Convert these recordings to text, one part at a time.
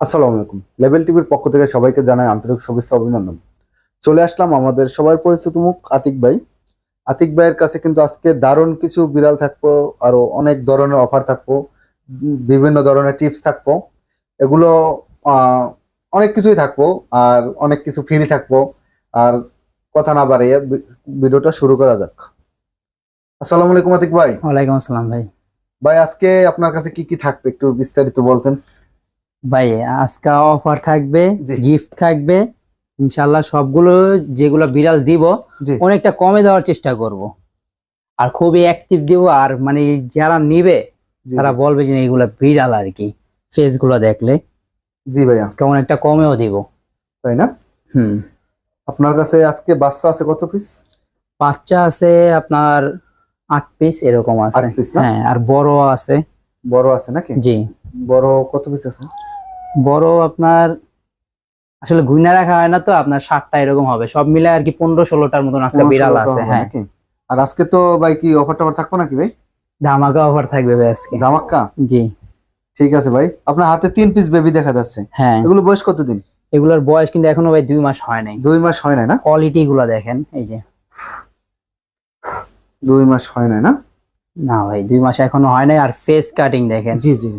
আসসালামু আলাইকুম। লেভেল টিভির পক্ষ থেকে সবাইকে জানাই আন্তরিক শুভেচ্ছা অভিনন্দন। চলে আসলাম আমাদের সবার পরিচিত মুখ আতিক ভাই। আতিক ভাইয়ের কাছে কিন্তু আজকে দারুণ কিছু বিড়াল থাকব আরও অনেক ধরনের অফার থাকব বিভিন্ন ধরনের টিপস থাকব। এগুলো অনেক কিছুই থাকব আর অনেক কিছু ফ্রি থাকব। আর কথা না বাড়িয়ে ভিডিওটা শুরু করা যাক। আসসালামু আলাইকুম আতিক ভাই। ওয়ালাইকুম আসসালাম ভাই। ভাই আজকে আপনার কাছে কি কি থাকবে একটু বিস্তারিত বলতেন। ভাই আজকে অফার থাকবে গিফট থাকবে। ইনশাল্লাহ সবগুলো যেগুলো বিড়াল দিব অনেকটা কমে দেওয়ার চেষ্টা করব। আর খুবই অ্যাক্টিভ দিব আর মানে যারা নিবে তারা বলবে যে এগুলো বিড়াল আর কি ফেসগুলো দেখলে। জি ভাইয়া। আজকে অনেকটা কমেও দিব। তাই না? হুম। আপনার কাছে আজকে বাচ্চা আছে কত পিস বাচ্চা আছে আপনার আট পিস এরকম আছে? হ্যাঁ আর বড় আছে। বড় আছে নাকি? জি। বড় কত পিস আছে? বড় আপনার আসলে গুইনা রাখা হয় না তো আপনার ষাটটা এরকম হবে। সব মিলে আর কি পনেরো ষোলোটার মতন আজকে বিড়াল আছে হ্যাঁ। আর আজকে তো ভাই কি অফার টফার থাকব নাকি ভাই? ধামাকা অফার থাকবে ভাই আজকে। ধামাক্কা জি। ঠিক আছে ভাই। আপনার হাতে তিন পিস বেবি দেখা যাচ্ছে। হ্যাঁ। এগুলো বয়স কতদিন? এগুলোর বয়স কিন্তু এখনও ভাই দুই মাস হয় নাই। দুই মাস হয় নাই না? কোয়ালিটি গুলো দেখেন এই যে। দুই মাস হয় নাই না? না ভাই দুই মাস এখনও হয় নাই। আর ফেস কাটিং দেখেন। জি জি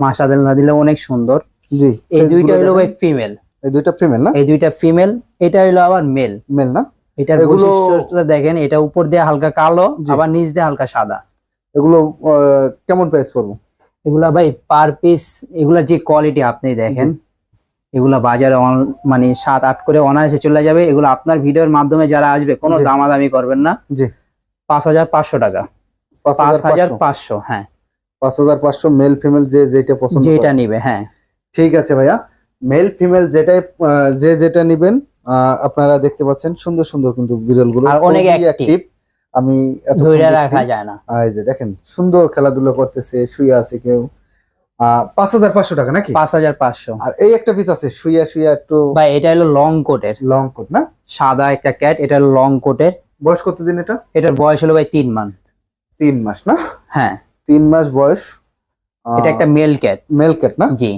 মাসাদেল না দিলে অনেক সুন্দর। জি এই দুইটা হলো ভাই। ফিমেল এই দুইটা ফিমেল না? এই দুইটা ফিমেল এটা হলো আবার মেল মেল না? এটার বৈশিষ্ট্যটা দেখেন এটা উপর দিয়ে হালকা কালো। আবার নিচ দিয়ে হালকা সাদা। এগুলো কেমন প্রাইস পড়ব? এগুলা ভাই পার পিস এগুলা যে কোয়ালিটি আপনি দেখেন এগুলা বাজারে মানে সাত আট করে অনায়াসে চলে যাবে। এগুলো আপনার ভিডিওর মাধ্যমে যারা আসবে কোনো দামাদামি করবেন না। জি। পাঁচ হাজার পাঁচশো টাকা। পাঁচ হাজার পাঁচশো। পাঁচশো হ্যাঁ। পাঁচ হাজার পাঁচশো মেল ফিমেল যে যেটা পছন্দ যেটা নিবে হ্যাঁ। ঠিক আছে ভাইয়া। মেল ফিমেল যেটাই যে যেটা নিবেন আপনারা দেখতে পাচ্ছেন সুন্দর সুন্দর কিন্তু বিড়ালগুলো অনেক। আমি ধরে রাখা যায় না। এই যে দেখেন সুন্দর খেলাধুলা করতেছে শুয়ে আছে কেউ। পাঁচ হাজার পাঁচশো টাকা নাকি? পাঁচ হাজার পাঁচশো। আর এই একটা পিস আছে শুয়ে শুয়ে একটু ভাই এটা হলো লং কোটের লং কোট না? সাদা একটা ক্যাট এটা লং কোটের বয়স কতদিন এটা? এটার বয়স হলো ভাই তিন মান্থ তিন মাস না? হ্যাঁ। তিন মাস বয়স। এটা একটা মেল ক্যাট মেল ক্যাট না? জি।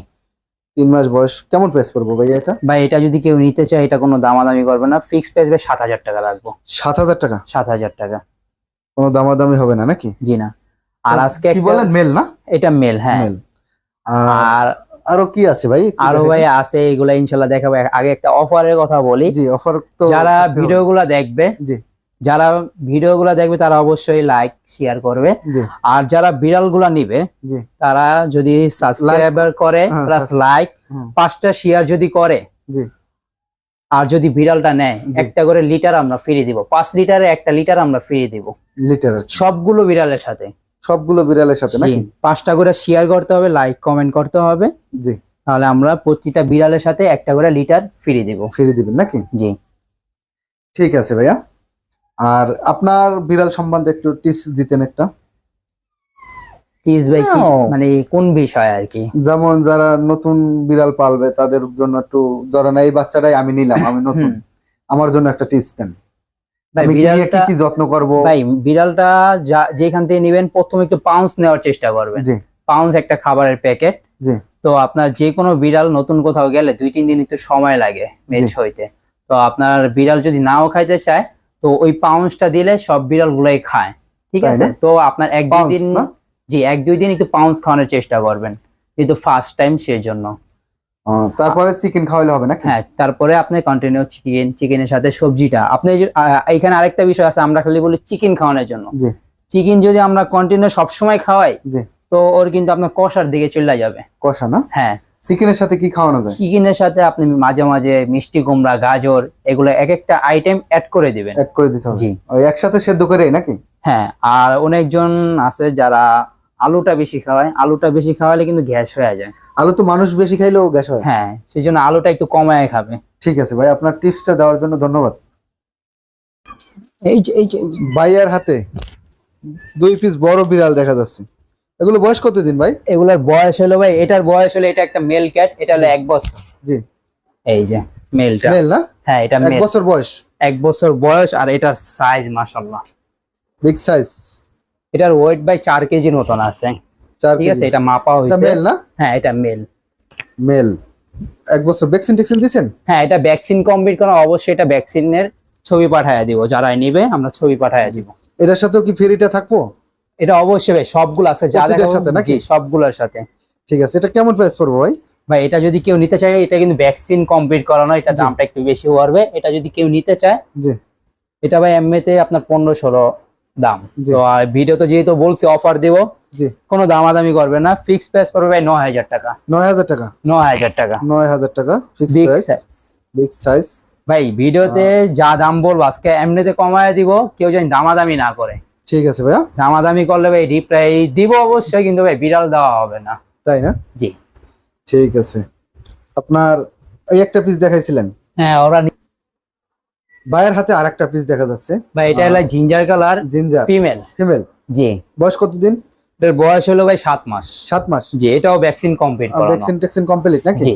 তিন মাস বয়স কেমন প্রাইস পড়ব ভাই এটা? ভাই এটা যদি কেউ নিতে চায় এটা কোনো দামাদামি করবে না। ফিক্স প্রাইস ভাই সাত হাজার টাকা রাখব সাত হাজার টাকা? সাত হাজার টাকা। কোনো দামাদামি হবে না নাকি? জি না। আর আজকে কি বলেন মেল না? এটা মেল হ্যাঁ। মেল। আর আরও কি আছে ভাই? আরও ভাই আছে এগুলা ইনশাল্লাহ দেখাবো। আগে একটা অফারের কথা বলি। জি অফার তো যারা করতে হবে। ভিডিও গুলা দেখবে জি। যারা ভিডিও গুলা দেখবে তারা অবশ্যই লাইক শেয়ার করবে। আর যারা বিড়ালগুলা নিবে তারা যদি সাবস্ক্রাইবার করে হ্যাঁ, প্লাস লাইক পাঁচটা শেয়ার যদি করে আর যদি বিড়ালটা নেয় একটা করে লিটার আমরা ফ্রি দিব। পাঁচ লিটারে একটা লিটার আমরা ফ্রি দিব। লিটার সবগুলো বিড়ালের সাথে। সবগুলো বিড়ালের সাথে নাকি? পাঁচটা করে শেয়ার করতে হবে লাইক কমেন্ট করতে হবে। জি। তাহলে আমরা প্রতিটা বিড়ালের সাথে একটা করে লিটার ফ্রি দিব। ফিরে দিবেন নাকি? জি। ঠিক আছে ভাইয়া। আর আপনার বিড়াল সম্বন্ধে একটু টিপস দিতেন একটা? ভাই কি মানে কোন বিষয় আর কি? যেমন যারা নতুন বিড়াল পালবে তাদের জন্য একটু ধরেন এই বাচ্চাটাই আমি নিলাম আমি নতুন আমার জন্য একটা টিপস দেন। কি বিড়ালটা কি যত্ন করব? ভাই বিড়ালটা যেখান থেকে নেবেন প্রথমে একটু পাউন্স নেওয়ার চেষ্টা করবেন। পাউন্স একটা খাবারের প্যাকেট তো আপনার যে কোনো বিড়াল নতুন কোথাও গেলে দুই তিন দিন একটু সময় লাগে মেচ জি। হইতে। তো আপনার বিড়াল যদি নাও খাইতে চায় তো ওই পাউন্সটা দিলে সব বিড়াল গুলাই খায় ঠিক আছে? তো আপনার এক দুই দিন জি এক দুই দিন একটু পাউন্স খাওয়ানোর চেষ্টা করবেন যেহেতু ফার্স্ট টাইম সেই জন্য তারপরে চিকেন খাওয়াইলে হবে না হ্যাঁ তারপরে আপনি কন্টিনিউ চিকেন চিকেনের সাথে সবজিটা। আপনি এখানে আরেকটা বিষয় আছে আমরা খালি বলি চিকেন খাওয়ানোর জন্য। চিকেন যদি আমরা কন্টিনিউ সবসময় খাওয়াই তো ওর কিন্তু আপনার কষার দিকে চলে যাবে। কষা না? হ্যাঁ চিকেনের সাথে কি খাওয়ানো যায়? চিকেনের সাথে আপনি মাঝে মাঝে মিষ্টি কুমড়া গাজর এগুলো এক একটা আইটেম অ্যাড করে দিবেন। অ্যাড করে দিতে হবে। জি। ওই একসাথে সেদ্ধ করে নাকি? হ্যাঁ আর অনেকজন আছে যারা আলুটা বেশি খাওয়ায়। আলুটা বেশি খাওয়ালে কিন্তু গ্যাস হয়ে যায়। আলু তো মানুষ বেশি খাইলেও গ্যাস হয়। হ্যাঁ সেই জন্য আলুটা একটু কমায় খাবে। ঠিক আছে ভাই আপনার টিপসটা দেওয়ার জন্য ধন্যবাদ। এই যে এই যে এই যে। ভাইয়ার হাতে দুই পিস বড় বিড়াল দেখা যাচ্ছে। এগুলো বয়স কতদিন ভাই? এগুলোর বয়স হলো ভাই এটার বয়স হলো এটা একটা মেল ক্যাট এটা হলো এক বছর। জি। এই যে মেলটা মেল না? হ্যাঁ এটা এক বছর বয়স? এক বছর বয়স আর এটার সাইজ মাশাল্লাহ বিগ সাইজ এটার ওয়েট বাই চার কেজির মতন আছে। ঠিক আছে এটা মাপা এটা মেল না? হ্যাঁ এটা মেল মেল এক বছর ভ্যাকসিন ট্যাকসিন দিয়েছেন? হ্যাঁ এটা ভ্যাকসিন কমপ্লিট করা অবশ্যই এটা ভ্যাকসিনের ছবি পাঠায় দিব। যারা নেবে আমরা ছবি পাঠায় দিব। এটার সাথেও কি ফ্রিটা থাকব? এটা অবশ্যই ভাই সবগুলো আছে যা সাথে নাকি? জি সবগুলোর সাথে। ঠিক আছে এটা কেমন প্রাইস পড়ব ভাই? ভাই এটা যদি কেউ নিতে চায় এটা কিন্তু ভ্যাকসিন কমপ্লিট করানো এটা দামটা একটু বেশি পড়বে এটা যদি কেউ নিতে চায় জি। এটা ভাই এমনিতে আপনার পনেরো ষোলো দাম। তো আর ভিডিও তো যেহেতু বলছি অফার দিব জি। কোনো দামাদামি করবে না। ফিক্স প্রাইস পড়বে ভাই নয় হাজার টাকা। নয় হাজার টাকা? নয় হাজার টাকা। নয় হাজার টাকা fix price size big size ভাই ভিডিওতে যা দাম বলব আজকে এমনিতে কমায় দিব কেউ যেন দামাদামি না করে। ঠিক আছে ভাইয়া। দামাদামি করলে ভাই রিপ্লাই দিব অবশ্যই কিন্তু ভাই বিড়াল দেওয়া হবে না। তাই না? জি। ঠিক আছে। আপনার এই একটা পিস দেখাইছিলেন? হ্যাঁ ওরা ভাইয়ের হাতে আরেকটা পিস দেখা যাচ্ছে। ভাই এটা হলো ginger colour ginger female female জি। বয়স কতদিন? এটার বয়স হলো ভাই সাত মাস। সাত মাস। জি এটাও ভ্যাকসিন কমপ্লিট করানো। ভ্যাকসিন ট্যাকসিন কমপ্লিট নাকি? জি।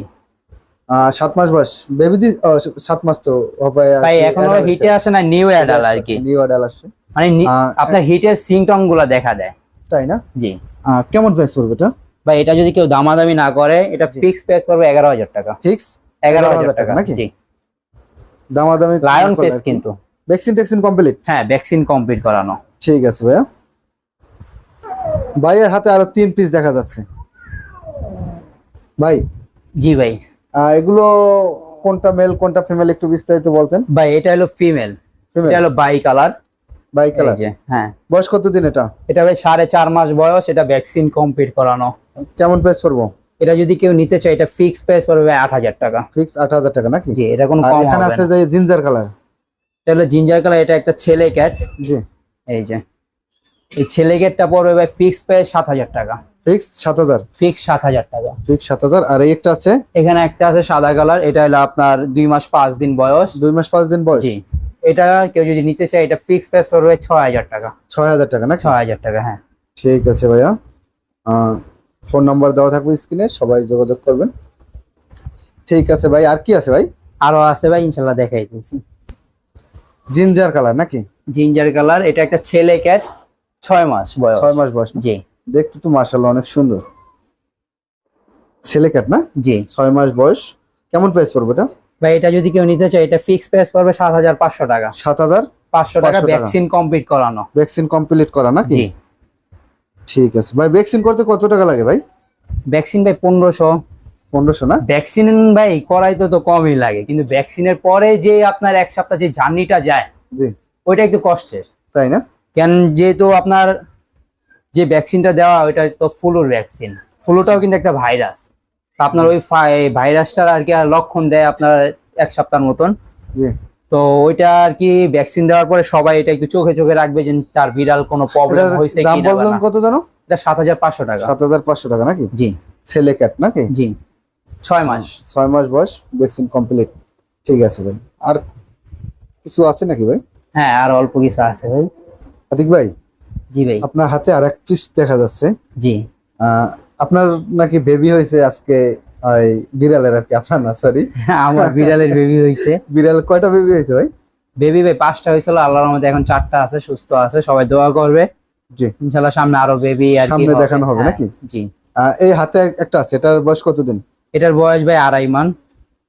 আহ, সাত মাস বয়স। বেবি দি ও, সাত মাস তো হবে ভাই এখনও হিটে আসে না নিউ অ্যাডাল আর কি। নিউ অ্যাডাল আসছে। মানে আপনার হিটের সিমটমগুলা দেখা দেয়। তাই না? জি। কেমন প্রাইস পড়বে এটা? ভাই এটা যদি কেউ দামাদামি না করে এটা ফিক্স প্রাইস পড়বে এগারো হাজার টাকা। ফিক্স এগারো হাজার টাকা নাকি? জি। দামাদামি লায়ন ফেস কিন্তু। ভ্যাকসিন ট্যাকসিন কমপ্লিট হ্যাঁ ভ্যাকসিন কমপ্লিট করানো। ঠিক আছে ভাইয়া। ভাইয়ের হাতে আরও তিন পিস দেখা যাচ্ছে। ভাই। জি ভাই। এগুলো কোনটা মেল কোনটা ফিমেল একটু বিস্তারিত বলতেন। ভাই এটা হলো ফিমেল এটা হলো বাই কালার বাই কালার হ্যাঁ। বয়স কতদিন এটা? এটা ভাই সাড়ে চার মাস বয়স এটা ভ্যাকসিন কমপ্লিট করানো। কেমন প্রাইস পড়ব? এটা যদি কেউ নিতে চায় এটা ফিক্স প্রাইস পড়বে আট হাজার টাকা। ফিক্স আট হাজার টাকা নাকি? জি এটা কোনো কম এখানে আছে যে জিঞ্জার কালার এটা হলো জিঞ্জার কালার এটা একটা ছেলে ক্যাট জি। এই যে। এই ছেলে ক্যাটটা পড়বে ভাই ফিক্স প্রাইস সাত হাজার টাকা। ফিক্স সাত হাজার? ফিক্স সাত হাজার টাকা। ফিক্স সাত হাজার আর এই একটা আছে? এখানে একটা আছে সাদা কালার এটা হলো আপনার দুই মাস পাঁচ দিন বয়স। দুই মাস পাঁচ দিন বয়স। জি। এটা কেউ যদি নিতে চায় এটা ফিক্স প্রাইস পড়বে ছয় হাজার টাকা। ছয় হাজার টাকা না ছয় হাজার টাকা হ্যাঁ। ঠিক আছে ভাইয়া। ফোন নাম্বার দেওয়া থাকবে স্ক্রিনে সবাই যোগাযোগ করবেন। ঠিক আছে ভাই আর কি আছে ভাই? আরও আছে ভাই ইনশাল্লাহ দেখাই দিয়েছি। জিঞ্জার কালার নাকি? জিঞ্জার কালার এটা একটা ছেলে ক্যাট ছয় মাস বয়স। ছয় মাস বয়স জি। দেখতে তো মার্শাল্লাহ অনেক সুন্দর। ছেলে ক্যাট না? জি। ছয় মাস বয়স। কেমন প্রাইস পড়বে এটা? ভাই এটা যদি কেউ নিতে চায় এটা ফিক্স প্রাইস পড়বে সাত হাজার পাঁচশো টাকা। সাত হাজার পাঁচশো টাকা ভ্যাকসিন কমপ্লিট করানো। ভ্যাকসিন কমপ্লিট করা নাকি? ঠিক আছে। ভাই ভ্যাকসিন করতে কত টাকা লাগে ভাই? ভ্যাকসিন ভাই পনেরোশো। পনেরোশো না? ভ্যাকসিন ভাই করাইতে তো কমই লাগে কিন্তু ভ্যাকসিনের পরে যে আপনার এক সপ্তাহ যে জার্নিটা যায় জি। ওইটা একটু কষ্টের। তাই না? কেন যেহেতু আপনার যে ভ্যাকসিনটা দেওয়া ওইটা তো ফ্লুর ভ্যাকসিন ফ্লুটাও কিন্তু একটা ভাইরাস আপনার ওই ভাইরাসটার আর কি আর লক্ষণ দেয় আপনার এক সপ্তাহের মতন। তো ওইটা আর কি ভ্যাকসিন দেওয়ার পরে সবাই এটা একটু চোখে চোখে রাখবে যে তার বিড়াল কোনো প্রবলেম হয়েছে দাম বললেন কত জানো? এটা সাত হাজার পাঁচশো টাকা। সাত হাজার পাঁচশো টাকা নাকি? জি। ছেলে ক্যাট নাকি? জি। ছয় মাস। ছয় মাস বয়স ভ্যাকসিন কমপ্লিট ঠিক আছে ভাই। আর কিছু আছে নাকি ভাই? হ্যাঁ আর অল্প কিছু আছে ভাই। আতিক ভাই জি ভাই। আপনার হাতে আর এক পিস দেখা যাচ্ছে। জি। আপনার নাকি বেবি হয়েছে আজকে ওই বিড়ালের আর কি আপনার না? সরি আমার বিড়ালের বেবি হয়েছে। বিড়াল কয়টা বেবি হয়েছে ভাই? বেবি ভাই পাঁচটা হয়েছিল। আল্লাহর মধ্যে এখন চারটা আছে সুস্থ আছে সবাই দোয়া করবে। জি। ইনশাল্লাহ সামনে আরও বেবি আর সামনে দেখানো হবে হ্যাঁ, নাকি? জি। এই হাতে একটা আছে এটার বয়স কতদিন? এটার বয়স ভাই আড়াই মান।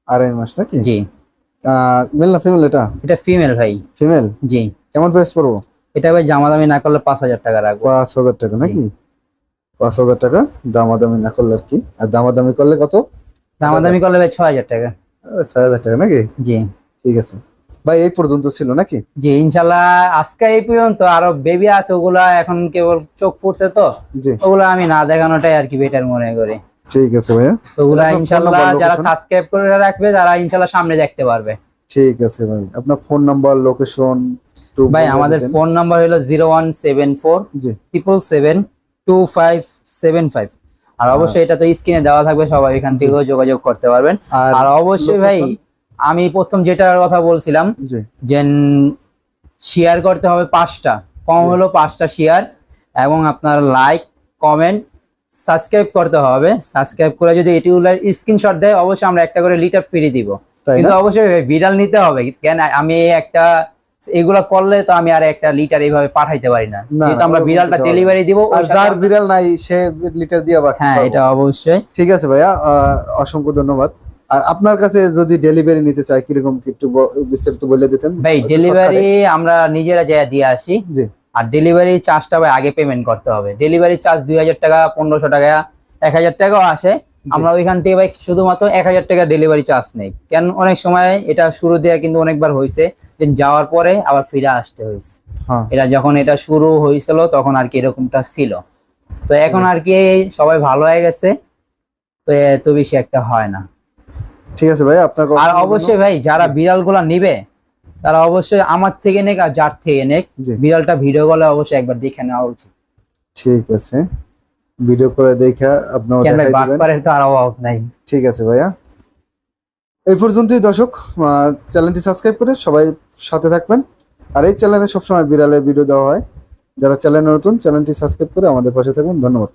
আড়াই মাস নাকি? জি। মেল না ফিমেল এটা? এটা ফিমেল ভাই। ফিমেল জি। কেমন প্রাইস পড়ব? এটা ভাই জামাদামি না করলে পাঁচ হাজার টাকা রাখব। পাঁচ হাজার টাকা নাকি? পাঁচ হাজার টাকা দামাদামি না করলে আর কি? আর দামাদামি করলে কত? দামাদামি করলে ভাই ছয় হাজার টাকা। ছয় হাজার টাকা নাকি? জি। ঠিক আছে। ভাই এই পর্যন্ত ছিল নাকি? জি ইনশাল্লাহ আজকে এই পর্যন্ত আরও বেবি আছে ওগুলা এখন কেবল চোখ ফুটছে তো। ওগুলো আমি না দেখানোটাই আর কি বেটার মনে করি। ঠিক আছে ভাইয়া। তো ওগুলা ইনশাল্লাহ যারা সাবস্ক্রাইব করে রাখবে তারা ইনশাল্লাহ সামনে দেখতে পারবে। ঠিক আছে ভাই। আপনার ফোন নাম্বার লোকেশন ভাই আমাদের ফোন নাম্বার হলো জিরো ওয়ান সেভেন ফোর জি। Triple seven two five seven five আর অবশ্যই এটা তো স্ক্রিনে দেওয়া থাকবে সবাই এখান থেকেও যোগাযোগ করতে পারবেন। আর অবশ্যই ভাই আমি প্রথম যেটার কথা বলছিলাম যে শেয়ার করতে হবে পাঁচটা। কম হলো পাঁচটা শেয়ার এবং আপনার লাইক কমেন্ট সাবস্ক্রাইব করতে হবে। সাবস্ক্রাইব করে যদি এটিগুলার স্ক্রিনশট দেয় অবশ্যই আমরা একটা করে লিটার ফ্রি দিব। কিন্তু অবশ্যই বিড়াল নিতে হবে। কেন আমি একটা এগুলা করলে তো আমি আর একটা লিটার এইভাবে পাঠাইতে পারি না। যেহেতু আমরা বিড়ালটা ডেলিভারি দিব আর যার বিড়াল নাই সে লিটার দিয়ে বাকি হ্যাঁ এটা অবশ্যই। ঠিক আছে ভাইয়া অসংখ্য ধন্যবাদ। আর আপনার কাছে যদি ডেলিভারি নিতে চায় কীরকম কি একটু বিস্তারিত বলে দিতেন? ভাই ডেলিভারি আমরা নিজেরা যা দিয়ে আসি। জি। আর ডেলিভারি চার্জটা ভাই আগে পেমেন্ট করতে হবে। ডেলিভারি চার্জ দুই হাজার টাকা পনেরোশো টাকা এক হাজার টাকাও আসে। আমরা ওইখান থেকে ভাই শুধুমাত্র এক হাজার টাকা ডেলিভারি চার্জ নেই। কেন অনেক সময় এটা শুরু দেওয়া কিন্তু অনেকবার হয়েছে যে যাওয়ার পরে আবার ফিরে আসতে হয়েছে হ্যাঁ। এটা যখন এটা শুরু হয়েছিল তখন আর কি এরকমটা ছিল। তো এখন আর কি সবাই ভালো হয়ে গেছে তো এত বেশি একটা হয় না। ঠিক আছে ভাই আপনার আর অবশ্যই ভাই যারা বিড়ালগুলা নিবে তারা অবশ্যই আমার থেকে নেক আর যার থেকে নেক বিড়ালটা ভিডিও কলে অবশ্যই একবার দেখে নেওয়া উচিত। ঠিক আছে। ভিডিও করে দেখা আপনার দেখাই দিবেন। তো আর অভাব নাই। ঠিক আছে ভাইয়া। এই পর্যন্তই দর্শক চ্যানেলটি সাবস্ক্রাইব করে সবাই সাথে থাকবেন। আর এই চ্যানেলে সবসময় বিড়ালের ভিডিও দেওয়া হয়। যারা চ্যানেল নতুন চ্যানেলটি সাবস্ক্রাইব করে আমাদের পাশে থাকুন। ধন্যবাদ।